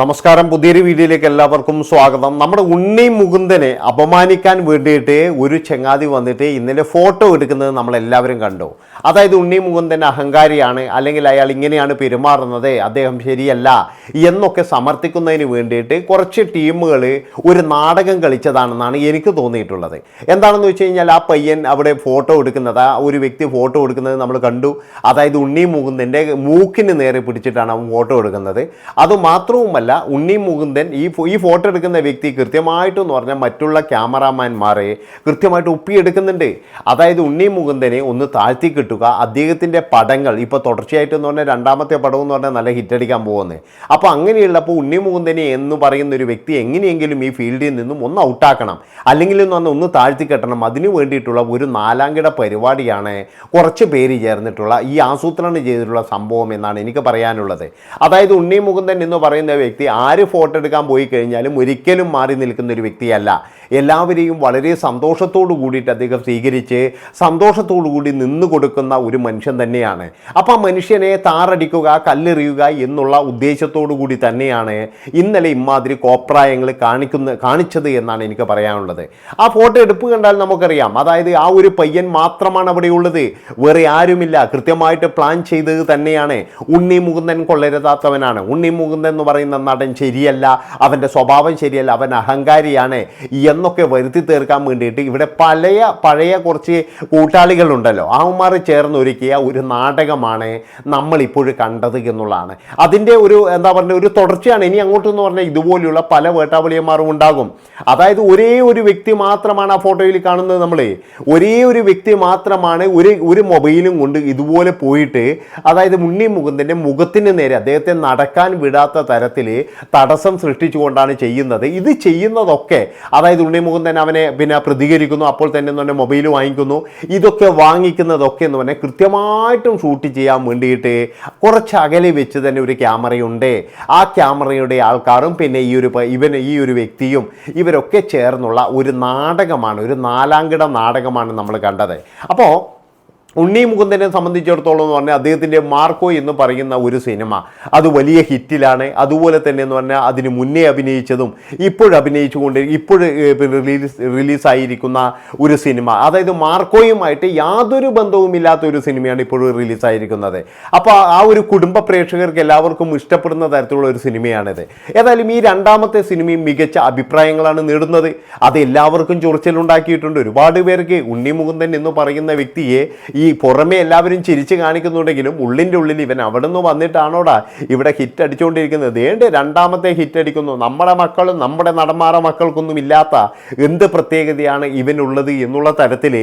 നമസ്കാരം. പുതിയൊരു വീഡിയോയിലേക്ക് എല്ലാവർക്കും സ്വാഗതം. നമ്മുടെ ഉണ്ണി മുകുന്ദനെ അപമാനിക്കാൻ വേണ്ടിയിട്ട് ഒരു ചെങ്ങാതി വന്നിട്ട് ഇന്നലെ ഫോട്ടോ എടുക്കുന്നത് നമ്മൾ എല്ലാവരും കണ്ടു. അതായത് ഉണ്ണി മുകുന്ദൻ അഹങ്കാരിയാണ് അല്ലെങ്കിൽ അയാൾ ഇങ്ങനെയാണ് പെരുമാറുന്നത് അദ്ദേഹം ശരിയല്ല എന്നൊക്കെ സമർത്ഥിക്കുന്നതിന് വേണ്ടിയിട്ട് കുറച്ച് ടീമുകൾ ഒരു നാടകം കളിച്ചതാണെന്നാണ് എനിക്ക് തോന്നിയിട്ടുള്ളത്. എന്താണെന്ന് വെച്ച് കഴിഞ്ഞാൽ ആ പയ്യൻ അവിടെ ഫോട്ടോ എടുക്കുന്നത് ആ ഒരു വ്യക്തി ഫോട്ടോ എടുക്കുന്നത് നമ്മൾ കണ്ടു. അതായത് ഉണ്ണി മുകുന്ദന്റെ മൂക്കിന് നേരെ പിടിച്ചിട്ടാണ് അവൻ ഫോട്ടോ എടുക്കുന്നത്. അതുമാത്രവുമല്ല ഉണ്ണി മുകുന്ദൻ ഈ ഈ ഫോട്ടോ എടുക്കുന്ന വ്യക്തി കൃത്യമായിട്ടെന്ന് പറഞ്ഞാൽ മറ്റുള്ള ക്യാമറാമാൻമാരെ കൃത്യമായിട്ട് ഒപ്പിയെടുക്കുന്നുണ്ട്. അതായത് ഉണ്ണി മുകുന്ദനെ ഒന്ന് താഴ്ത്തി കിട്ടുക അദ്ദേഹത്തിന്റെ പടങ്ങൾ ഇപ്പോൾ തുടർച്ചയായിട്ട് എന്ന് പറഞ്ഞാൽ രണ്ടാമത്തെ പടവും എന്ന് പറഞ്ഞാൽ നല്ല ഹിറ്റടിക്കാൻ പോകുന്നത്. അപ്പോൾ അങ്ങനെയുള്ളപ്പോൾ ഉണ്ണി മുകുന്ദനെ എന്ന് പറയുന്ന ഒരു വ്യക്തി എങ്ങനെയെങ്കിലും ഈ ഫീൽഡിൽ നിന്നും ഒന്ന് ഔട്ടാക്കണം. അല്ലെങ്കിൽ ഒന്ന് ഒന്ന് താഴ്ത്തി കെട്ടണം. അതിനു വേണ്ടിയിട്ടുള്ള ഒരു നാലാംകിട പരിപാടിയാണ് കുറച്ച് പേര് ചേർന്നിട്ടുള്ള ഈ ആസൂത്രണം ചെയ്തിട്ടുള്ള സംഭവം എന്നാണ് എനിക്ക് പറയാനുള്ളത്. അതായത് ഉണ്ണി മുകുന്ദൻ എന്ന് പറയുന്ന വ്യക്തി ആര് ഫോട്ടോ എടുക്കാൻ പോയി കഴിഞ്ഞാലും ഒരിക്കലും മാറി നിൽക്കുന്ന ഒരു വ്യക്തിയല്ല. എല്ലാവരെയും വളരെ സന്തോഷത്തോടു കൂടിയിട്ട് അദ്ദേഹം സ്വീകരിച്ച് സന്തോഷത്തോടു കൂടി നിന്ന് കൊടുക്കുന്ന ഒരു മനുഷ്യൻ തന്നെയാണ്. അപ്പോൾ ആ മനുഷ്യനെ താറടിക്കുക കല്ലെറിയുക എന്നുള്ള ഉദ്ദേശത്തോടു കൂടി തന്നെയാണ് ഇന്നലെ ഇമാതിരി കോപ്രായങ്ങൾ കാണിക്കുന്ന കാണിച്ചത് എന്നാണ് എനിക്ക് പറയാനുള്ളത്. ആ ഫോട്ടോ എടുപ്പ് കണ്ടാൽ നമുക്കറിയാം. അതായത് ആ ഒരു പയ്യൻ മാത്രമാണ് അവിടെ ഉള്ളത്. വേറെ ആരുമില്ല. കൃത്യമായിട്ട് പ്ലാൻ ചെയ്തത് തന്നെയാണ്. ഉണ്ണി മുകുന്ദൻ കൊള്ളരുതാത്തവനാണ്. ഉണ്ണി മുകുന്ദൻ എന്ന് പറയുന്ന നടൻ ശരിയല്ല അവന്റെ സ്വഭാവം ശരിയല്ല അവൻ അഹങ്കാരിയാണ് എന്നൊക്കെ വരുത്തി തീർക്കാൻ വേണ്ടിയിട്ട് ഇവിടെ പഴയ പഴയ കുറച്ച് കൂട്ടാളികളുണ്ടല്ലോ. അവന്മാർ ചേർന്ന് ഒരുക്കിയ ഒരു നാടകമാണ് നമ്മളിപ്പോഴും കണ്ടത് എന്നുള്ളതാണ്. അതിന്റെ ഒരു എന്താ പറയുക ഒരു തുടർച്ചയാണ്. ഇനി അങ്ങോട്ടെന്ന് പറഞ്ഞാൽ ഇതുപോലെയുള്ള പല വേട്ടാവളിയന്മാരും ഉണ്ടാകും. അതായത് ഒരേ ഒരു വ്യക്തി മാത്രമാണ് ആ ഫോട്ടോയിൽ കാണുന്നത് നമ്മൾ ഒരേ ഒരു വ്യക്തി മാത്രമാണ് ഒരു ഒരു മൊബൈലും കൊണ്ട് ഇതുപോലെ പോയിട്ട് അതായത് ഉണ്ണി മുകുന്ദന്റെ മുഖത്തിന് നേരെ അദ്ദേഹത്തെ നടക്കാൻ വിടാത്ത തരത്തിൽ തടസ്സം സൃഷ്ടിച്ചുകൊണ്ടാണ് ചെയ്യുന്നത്. ഇത് ചെയ്യുന്നതൊക്കെ അതായത് ഉണ്ണിമുഖൻ തന്നെ അവനെ പിന്നെ പ്രതികരിക്കുന്നു അപ്പോൾ തന്നെ എന്ന് പറഞ്ഞാൽ മൊബൈൽ വാങ്ങിക്കുന്നു. ഇതൊക്കെ വാങ്ങിക്കുന്നതൊക്കെ എന്ന് പറഞ്ഞാൽ കൃത്യമായിട്ടും ഷൂട്ട് ചെയ്യാൻ വേണ്ടിയിട്ട് കുറച്ച് അകലെ വെച്ച് തന്നെ ഒരു ക്യാമറയുണ്ട്. ആ ക്യാമറയുടെ ആൾക്കാരും പിന്നെ ഈ ഒരു ഇവൻ ഈ ഒരു വ്യക്തിയും ഇവരൊക്കെ ചേർന്നുള്ള ഒരു നാടകമാണ് ഒരു നാലാംകിട നാടകമാണ് നമ്മൾ കണ്ടത്. അപ്പോൾ ഉണ്ണി മുകുന്ദനെ സംബന്ധിച്ചിടത്തോളം എന്ന് പറഞ്ഞാൽ അദ്ദേഹത്തിന്റെ മാർക്കോ എന്ന് പറയുന്ന ഒരു സിനിമ. അത് വലിയ ഹിറ്റിലാണ്. അതുപോലെ തന്നെ എന്ന് പറഞ്ഞാൽ അതിന് മുന്നേ അഭിനയിച്ചതും ഇപ്പോഴും അഭിനയിച്ചുകൊണ്ട് ഇപ്പോഴും റിലീസ് റിലീസായിരിക്കുന്ന ഒരു സിനിമ. അതായത് മാർക്കോയുമായിട്ട് യാതൊരു ബന്ധവുമില്ലാത്ത ഒരു സിനിമയാണ് ഇപ്പോഴും റിലീസായിരിക്കുന്നത്. അപ്പോൾ ആ ഒരു കുടുംബ പ്രേക്ഷകർക്ക് എല്ലാവർക്കും ഇഷ്ടപ്പെടുന്ന തരത്തിലുള്ള ഒരു സിനിമയാണിത്. ഏതായാലും ഈ രണ്ടാമത്തെ സിനിമയും മികച്ച അഭിപ്രായങ്ങളാണ് നേടുന്നത്. അത് എല്ലാവർക്കും ചൊറിച്ചിലുണ്ടാക്കിയിട്ടുണ്ട്. ഒരുപാട് പേർക്ക് ഉണ്ണി മുകുന്ദൻ എന്ന് പറയുന്ന വ്യക്തിയെ പുറമെ എല്ലാവരും ചിരിച്ച് കാണിക്കുന്നുണ്ടെങ്കിലും ഉള്ളിന്റെ ഉള്ളിൽ ഇവൻ അവിടെ നിന്ന് വന്നിട്ടാണോടാ ഇവിടെ ഹിറ്റ് അടിച്ചുകൊണ്ടിരിക്കുന്നത്? ഏണ്ട് രണ്ടാമത്തെ ഹിറ്റ് അടിക്കുന്നു? നമ്മുടെ മക്കളും നമ്മുടെ നടന്മാരെ മക്കൾക്കൊന്നും ഇല്ലാത്ത എന്ത് പ്രത്യേകതയാണ് ഇവനുള്ളത് എന്നുള്ള തരത്തിൽ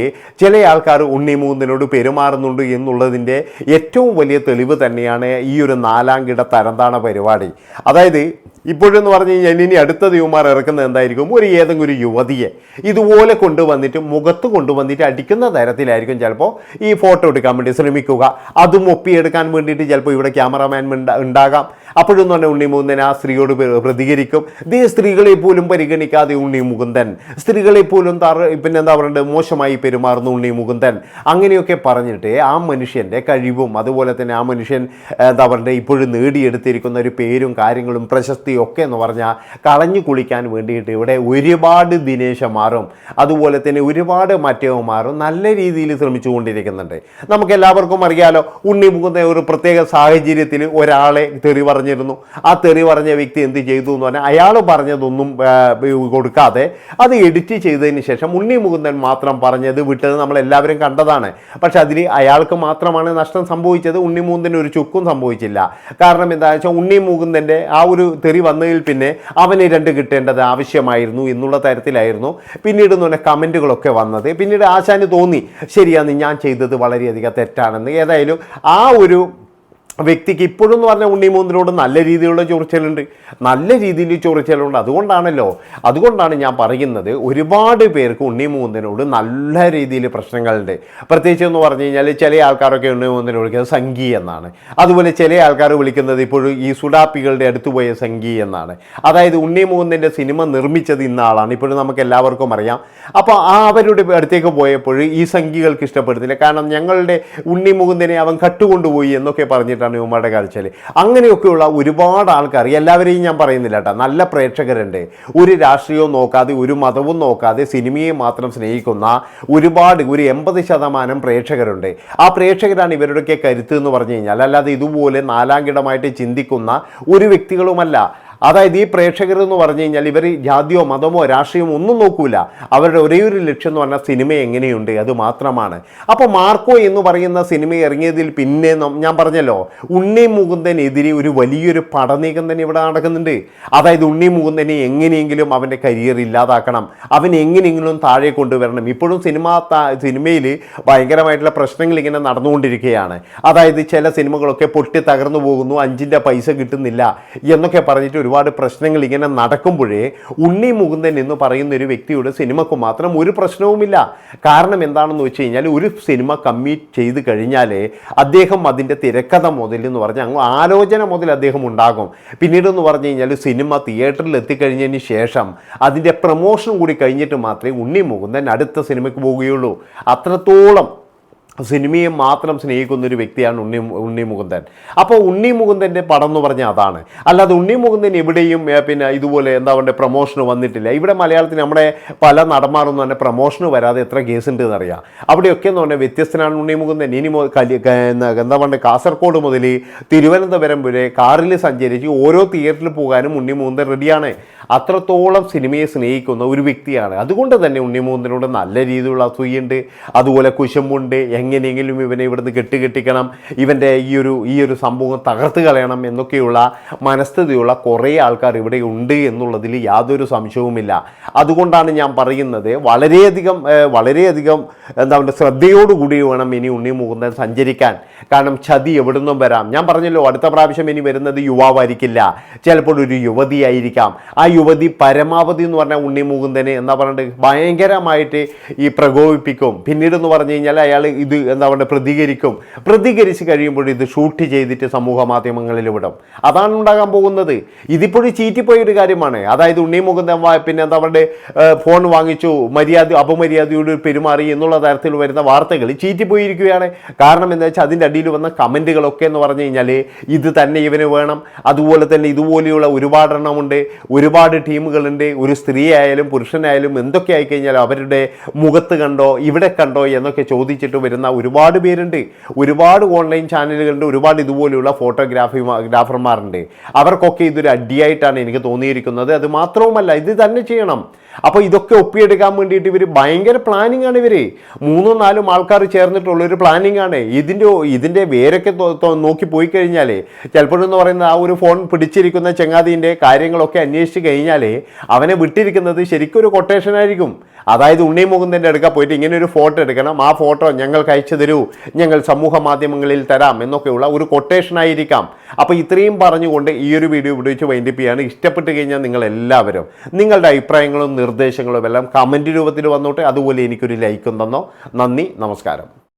ചില ആൾക്കാർ ഉണ്ണി മൂന്നിനോട് പെരുമാറുന്നുണ്ട് എന്നുള്ളതിന്റെ ഏറ്റവും വലിയ തെളിവ് തന്നെയാണ് ഈ ഒരു നാലാം കിട തരംതാണ പരിപാടി. അതായത് ഇപ്പോഴെന്ന് പറഞ്ഞു കഴിഞ്ഞാൽ ഇനി അടുത്ത യുവമാർ ഇറക്കുന്നത് എന്തായിരിക്കും? ഒരു ഏതെങ്കിലും ഒരു യുവതിയെ ഇതുപോലെ കൊണ്ടുവന്നിട്ട് മുഖത്ത് കൊണ്ടുവന്നിട്ട് അടിക്കുന്ന തരത്തിലായിരിക്കും ചിലപ്പോൾ ഈ ഫോട്ടോ എടുക്കാൻ വേണ്ടി ശ്രമിക്കുക. അതും ഒപ്പിയെടുക്കാൻ വേണ്ടിയിട്ട് ചിലപ്പോൾ ഇവിടെ ക്യാമറാമാൻ ഉണ്ടാകാം. അപ്പോഴൊന്നും തന്നെ ഉണ്ണി മുകുന്ദൻ ആ സ്ത്രീയോട് പ്ര- പ്രതികരിക്കും. ദേ സ്ത്രീകളെ പോലും പരിഗണിക്കാതെ ഉണ്ണി മുകുന്ദൻ. സ്ത്രീകളെ പോലും തറ പിന്നെ എന്താ പറയുക മോശമായി പെരുമാറുന്ന ഉണ്ണി മുകുന്ദൻ. അങ്ങനെയൊക്കെ പറഞ്ഞിട്ട് ആ മനുഷ്യന്റെ കഴിവും അതുപോലെ തന്നെ ആ മനുഷ്യൻ എന്താ പറയുക ഇപ്പോഴും നേടിയെടുത്തിരിക്കുന്ന ഒരു പേരും കാര്യങ്ങളും പ്രശസ്തിയും ഒക്കെ എന്ന് പറഞ്ഞാൽ കളഞ്ഞു കുളിക്കാൻ വേണ്ടിയിട്ട് ഇവിടെ ഒരുപാട് ദിനേശന്മാരും അതുപോലെ തന്നെ ഒരുപാട് മറ്റവന്മാരും നല്ല രീതിയിൽ ശ്രമിച്ചുകൊണ്ടിരിക്കുന്നുണ്ട് നമുക്ക് എല്ലാവർക്കും അറിയാലോ ഉണ്ണി മുകുന്ദൻ ഒരു പ്രത്യേക സാഹചര്യത്തിൽ ഒരാളെ തെറി പറഞ്ഞിരുന്നു. ആ തെറി പറഞ്ഞ വ്യക്തി എന്ത് ചെയ്തു എന്ന് പറഞ്ഞാൽ അയാൾ പറഞ്ഞതൊന്നും കൊടുക്കാതെ അത് എഡിറ്റ് ചെയ്തതിന് ശേഷം ഉണ്ണി മുകുന്ദൻ മാത്രം പറഞ്ഞത് വിട്ടത് നമ്മൾ എല്ലാവരും കണ്ടതാണ്. പക്ഷെ അതിൽ അയാൾക്ക് മാത്രമാണ് നഷ്ടം സംഭവിച്ചത് ഉണ്ണി മുകുന്ദന് ഒരു ചുക്കും സംഭവിച്ചില്ല. കാരണം എന്താ വെച്ചാൽ ഉണ്ണി മുകുന്ദന്റെ ആ ഒരു തെറി വന്നതിൽ പിന്നെ അവന് രണ്ട് കിട്ടേണ്ടത് ആവശ്യമായിരുന്നു എന്നുള്ള തരത്തിലായിരുന്നു. പിന്നീട് എന്ന് പറഞ്ഞാൽ കമന്റുകളൊക്കെ വന്നത്. പിന്നീട് ആശാന് തോന്നി ശരിയാണ് ഞാൻ ചെയ്തത് വളരെയധികം തെറ്റാണെന്ന്. ഏതായാലും ആ ഒരു വ്യക്തിക്ക് ഇപ്പോഴും പറഞ്ഞാൽ ഉണ്ണിമൂന്നിനോട് നല്ല രീതിയിലുള്ള ചൊറിച്ചലുണ്ട് നല്ല രീതിയിൽ ചൊറിച്ചലുണ്ട് അതുകൊണ്ടാണല്ലോ അതുകൊണ്ടാണ് ഞാൻ പറയുന്നത് ഒരുപാട് പേർക്ക് ഉണ്ണിമൂന്നിനോട് നല്ല രീതിയിൽ പ്രശ്നങ്ങളുണ്ട്. പ്രത്യേകിച്ച് എന്ന് പറഞ്ഞു കഴിഞ്ഞാൽ ചില ആൾക്കാരൊക്കെ ഉണ്ണിമൂന്നിനെ വിളിക്കുന്നത് സംഗി എന്നാണ്. അതുപോലെ ചില ആൾക്കാർ വിളിക്കുന്നത് ഇപ്പോഴും ഈ സുഡാപ്പികളുടെ അടുത്ത് പോയ സംഗി എന്നാണ്. അതായത് ഉണ്ണിമൂന്നിന്റെ സിനിമ നിർമ്മിച്ചത് ഇന്ന ആളാണ്. ഇപ്പോഴും നമുക്ക് എല്ലാവർക്കും അറിയാം. അപ്പോൾ ആ അവരുടെ അടുത്തേക്ക് പോയപ്പോൾ ഈ സംഘികൾക്ക് ഇഷ്ടപ്പെടുന്നില്ല. കാരണം ഞങ്ങളുടെ ഉണ്ണി മുകുന്ദനെ അവൻ കട്ടുകൊണ്ടുപോയി എന്നൊക്കെ പറഞ്ഞിട്ടാണ് കൊണ്ടാണ് ഇവന്മാരുടെ കാഴ്ചയിൽ. അങ്ങനെയൊക്കെയുള്ള ഒരുപാട് ആൾക്കാർ എല്ലാവരെയും ഞാൻ പറയുന്നില്ല കേട്ടോ നല്ല പ്രേക്ഷകരുണ്ട്. ഒരു രാഷ്ട്രീയവും നോക്കാതെ ഒരു മതവും നോക്കാതെ സിനിമയെ മാത്രം സ്നേഹിക്കുന്ന ഒരുപാട് ഒരു എൺപത് ശതമാനം പ്രേക്ഷകരുണ്ട്. ആ പ്രേക്ഷകരാണ് ഇവരുടെയൊക്കെ കരുത്ത് എന്ന് പറഞ്ഞു കഴിഞ്ഞാൽ അല്ലാതെ ഇതുപോലെ നാലാംകിടമായിട്ട് ചിന്തിക്കുന്ന ഒരു വ്യക്തികളുമല്ല. അതായത് ഈ പ്രേക്ഷകർ എന്ന് പറഞ്ഞു കഴിഞ്ഞാൽ ഇവർ ജാതിയോ മതമോ രാഷ്ട്രീയമോ ഒന്നും നോക്കൂല. അവരുടെ ഒരേ ഒരു ലക്ഷ്യം എന്ന് പറഞ്ഞാൽ സിനിമ എങ്ങനെയുണ്ട്? അത് മാത്രമാണ്. അപ്പോൾ മാർക്കോ എന്ന് പറയുന്ന സിനിമ ഇറങ്ങിയതിൽ പിന്നെ ഞാൻ പറഞ്ഞല്ലോ ഉണ്ണി മുകുന്ദനെതിരെ ഒരു വലിയൊരു പടനീക്കം തന്നെ ഇവിടെ നടക്കുന്നുണ്ട്. അതായത് ഉണ്ണി മുകുന്ദനെ എങ്ങനെയെങ്കിലും അവന്റെ കരിയർ ഇല്ലാതാക്കണം. അവൻ എങ്ങനെയെങ്കിലും താഴെ കൊണ്ടുവരണം. ഇപ്പോഴും സിനിമ സിനിമയിൽ ഭയങ്കരമായിട്ടുള്ള പ്രശ്നങ്ങൾ ഇങ്ങനെ നടന്നുകൊണ്ടിരിക്കുകയാണ്. അതായത് ചില സിനിമകളൊക്കെ പൊട്ടി തകർന്നു പോകുന്നു അഞ്ചിന്റെ പൈസ കിട്ടുന്നില്ല എന്നൊക്കെ പറഞ്ഞിട്ട് ഒരുപാട് പ്രശ്നങ്ങൾ ഇങ്ങനെ നടക്കുമ്പോഴേ ഉണ്ണി മുകുന്ദൻ എന്ന് പറയുന്ന ഒരു വ്യക്തിയുടെ സിനിമക്ക് മാത്രം ഒരു പ്രശ്നവുമില്ല. കാരണം എന്താണെന്ന് വെച്ച് കഴിഞ്ഞാൽ ഒരു സിനിമ കമ്മിറ്റ് ചെയ്ത് കഴിഞ്ഞാൽ അദ്ദേഹം അതിന്റെ തിരക്കഥ മുതൽ എന്ന് പറഞ്ഞാൽ അങ്ങ് ആലോചന മുതൽ അദ്ദേഹം ഉണ്ടാകും. പിന്നീട് എന്ന് പറഞ്ഞു കഴിഞ്ഞാൽ സിനിമ തിയേറ്ററിൽ എത്തിക്കഴിഞ്ഞതിന് ശേഷം അതിന്റെ പ്രൊമോഷൻ കൂടി കഴിഞ്ഞിട്ട് മാത്രമേ ഉണ്ണി മുകുന്ദൻ അടുത്ത സിനിമയ്ക്ക് പോവുകയുള്ളൂ. അത്രത്തോളം സിനിമയെ മാത്രം സ്നേഹിക്കുന്ന ഒരു വ്യക്തിയാണ് ഉണ്ണി ഉണ്ണി മുകുന്ദൻ അപ്പോൾ ഉണ്ണി മുകുന്ദന്റെ പടം എന്ന് പറഞ്ഞാൽ അതാണ്. അല്ലാതെ ഉണ്ണി മുകുന്ദൻ എവിടെയും പിന്നെ ഇതുപോലെ എന്താ പറയുക പ്രൊമോഷന് വന്നിട്ടില്ല. ഇവിടെ മലയാളത്തിൽ നമ്മുടെ പല നടന്മാരൊന്നും തന്നെ പ്രൊമോഷന് വരാതെ എത്ര കേസ് ഉണ്ട് എന്നറിയാം. അവിടെയൊക്കെ എന്ന് പറഞ്ഞാൽ വ്യത്യസ്തനാണ് ഉണ്ണി മുകുന്ദൻ ഇനി എന്താ പറയുക കാസർഗോഡ് മുതൽ തിരുവനന്തപുരം വരെ കാറിൽ സഞ്ചരിച്ച് ഓരോ തിയേറ്ററിൽ പോകാനും ഉണ്ണി മുകുന്ദൻ റെഡിയാണ്. അത്രത്തോളം സിനിമയെ സ്നേഹിക്കുന്ന ഒരു വ്യക്തിയാണ്. അതുകൊണ്ട് തന്നെ ഉണ്ണി മുകുന്ദനോട് നല്ല രീതിയിലുള്ള അസൂയുണ്ട്. അതുപോലെ കുശമ്പുണ്ട്. എങ്ങനെയെങ്കിലും ഇവനെ ഇവിടുന്ന് കെട്ടിക്കെട്ടിക്കണം ഇവന്റെ ഈ ഒരു ഈ ഒരു സംഭവം തകർത്ത് കളയണം എന്നൊക്കെയുള്ള മനസ്ഥിതിയുള്ള കുറേ ആൾക്കാർ ഇവിടെ ഉണ്ട് എന്നുള്ളതിൽ യാതൊരു സംശയവുമില്ല. അതുകൊണ്ടാണ് ഞാൻ പറയുന്നത് വളരെയധികം വളരെയധികം എന്താ പറയുക ശ്രദ്ധയോടുകൂടി വേണം ഇനി ഉണ്ണി മുകുന്ദൻ സഞ്ചരിക്കാൻ. കാരണം ചതി എവിടുന്നും വരാം. ഞാൻ പറഞ്ഞല്ലോ അടുത്ത പ്രാവശ്യം ഇനി വരുന്നത് യുവാവായിരിക്കില്ല. ചിലപ്പോൾ ഒരു യുവതിയായിരിക്കാം. ആ യുവതി പരമാവധി എന്ന് പറഞ്ഞാൽ ഉണ്ണി മുകുന്ദനെ എന്താ പറഞ്ഞിട്ട് ഭയങ്കരമായിട്ട് ഈ പ്രകോപിപ്പിക്കും. പിന്നീട് എന്ന് പറഞ്ഞു കഴിഞ്ഞാൽ അയാൾ ഇത് എന്താ പറയുക പ്രതികരിക്കും. പ്രതികരിച്ച് കഴിയുമ്പോൾ ഇത് ഷൂട്ട് ചെയ്തിട്ട് സമൂഹ മാധ്യമങ്ങളിൽ വിടും. അതാണ് ഉണ്ടാകാൻ പോകുന്നത്. ഇതിപ്പോഴും ചീറ്റിപ്പോയ ഒരു കാര്യമാണ്. അതായത് ഉണ്ണി മുകുന്ദൻ പിന്നെ എന്താ പറയുക ഫോൺ വാങ്ങിച്ചു. മര്യാദ അപമര്യാദയോട് പെരുമാറി എന്നുള്ള തരത്തിൽ വരുന്ന വാർത്തകൾ ചീറ്റിപ്പോയിരിക്കുകയാണ്. കാരണം എന്താ വെച്ചാൽ അതിന്റെ അടിയിൽ വന്ന കമന്റുകളൊക്കെ എന്ന് പറഞ്ഞു കഴിഞ്ഞാൽ ഇത് തന്നെ ഇവന് വേണം. അതുപോലെ തന്നെ ഇതുപോലെയുള്ള ഒരുപാട് എണ്ണമുണ്ട് ഒരുപാട് ടീമുകളുണ്ട്. ഒരു സ്ത്രീ ആയാലും പുരുഷനായാലും എന്തൊക്കെ ആയിക്കഴിഞ്ഞാലും അവരുടെ മുഖത്ത് കണ്ടോ ഇവിടെ കണ്ടോ എന്നൊക്കെ ചോദിച്ചിട്ട് വരുന്ന ഒരുപാട് പേരുണ്ട്. ഒരുപാട് ഓൺലൈൻ ചാനലുകളുണ്ട് ഒരുപാട് ഇതുപോലെയുള്ള ഫോട്ടോഗ്രാഫി ഗ്രാഫർമാരുണ്ട് അവർക്കൊക്കെ ഇതൊരു അടിയായിട്ടാണ് എനിക്ക് തോന്നിയിരിക്കുന്നത്. അത് മാത്രവുമല്ല ഇത് തന്നെ ചെയ്യണം. അപ്പോൾ ഇതൊക്കെ ഒപ്പിയെടുക്കാൻ വേണ്ടിയിട്ട് ഇവർ ഭയങ്കര പ്ലാനിങ് ആണ് ഇവർ മൂന്നോ നാലും ആൾക്കാർ ചേർന്നിട്ടുള്ള ഒരു പ്ലാനിങ് ആണ്. ഇതിന്റെ ഇതിന്റെ വേരൊക്കെ നോക്കി പോയി കഴിഞ്ഞാൽ ചിലപ്പോഴെന്ന് പറയുന്ന ആ ഒരു ഫോൺ പിടിച്ചിരിക്കുന്ന ചങ്ങാതിന്റെ കാര്യങ്ങളൊക്കെ അന്വേഷിച്ച് കഴിഞ്ഞാൽ അവനെ വിട്ടിരിക്കുന്നത് ശരിക്കും ഒരു കൊട്ടേഷൻ ആയിരിക്കും. അതായത് ഉണ്ണി മുകുന്ദന്റെ അടുക്ക പോയിട്ട് ഇങ്ങനെ ഒരു ഫോട്ടോ എടുക്കണം. ആ ഫോട്ടോ ഞങ്ങൾക്ക് അയച്ചു തരൂ. ഞങ്ങൾ സമൂഹ മാധ്യമങ്ങളിൽ തരാം എന്നൊക്കെയുള്ള ഒരു കൊട്ടേഷൻ ആയിരിക്കാം. അപ്പോൾ ഇത്രയും പറഞ്ഞുകൊണ്ട് ഈ ഒരു വീഡിയോ ഉപയോഗിച്ച് വൈൻഡിപ്പിയാണ് ഇഷ്ടപ്പെട്ട് കഴിഞ്ഞാൽ നിങ്ങൾ എല്ലാവരും നിങ്ങളുടെ അഭിപ്രായങ്ങളും നിർദ്ദേശങ്ങളും എല്ലാം കമന്റ് രൂപത്തിൽ വന്നോട്ടെ. അതുപോലെ എനിക്കൊരു ലൈക്കും തന്നോ. നന്ദി നമസ്കാരം.